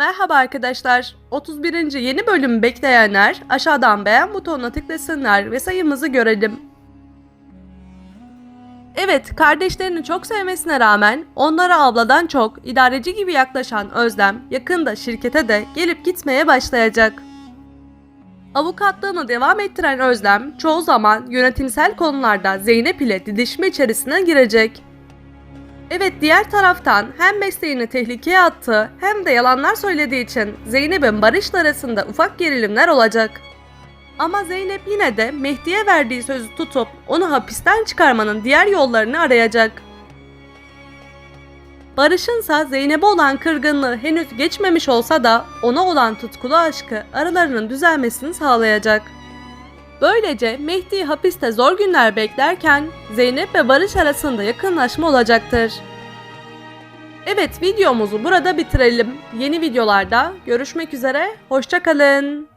Merhaba arkadaşlar. 31. yeni bölümü bekleyenler aşağıdan beğen butonuna tıklasınlar ve sayımızı görelim. Evet, kardeşlerini çok sevmesine rağmen onlara abladan çok idareci gibi yaklaşan Özlem yakında şirkete de gelip gitmeye başlayacak. Avukatlığını devam ettiren Özlem çoğu zaman yönetimsel konularda Zeynep ile didişme içerisine girecek. Evet diğer taraftan hem mesleğini tehlikeye attı hem de yalanlar söylediği için Zeynep'in Barış'la arasında ufak gerilimler olacak. Ama Zeynep yine de Mehdi'ye verdiği sözü tutup onu hapisten çıkarmanın diğer yollarını arayacak. Barış'ınsa Zeynep'e olan kırgınlığı henüz geçmemiş olsa da ona olan tutkulu aşkı aralarının düzelmesini sağlayacak. Böylece Mehdi hapiste zor günler beklerken Zeynep ve Barış arasında yakınlaşma olacaktır. Evet videomuzu burada bitirelim. Yeni videolarda görüşmek üzere, hoşçakalın.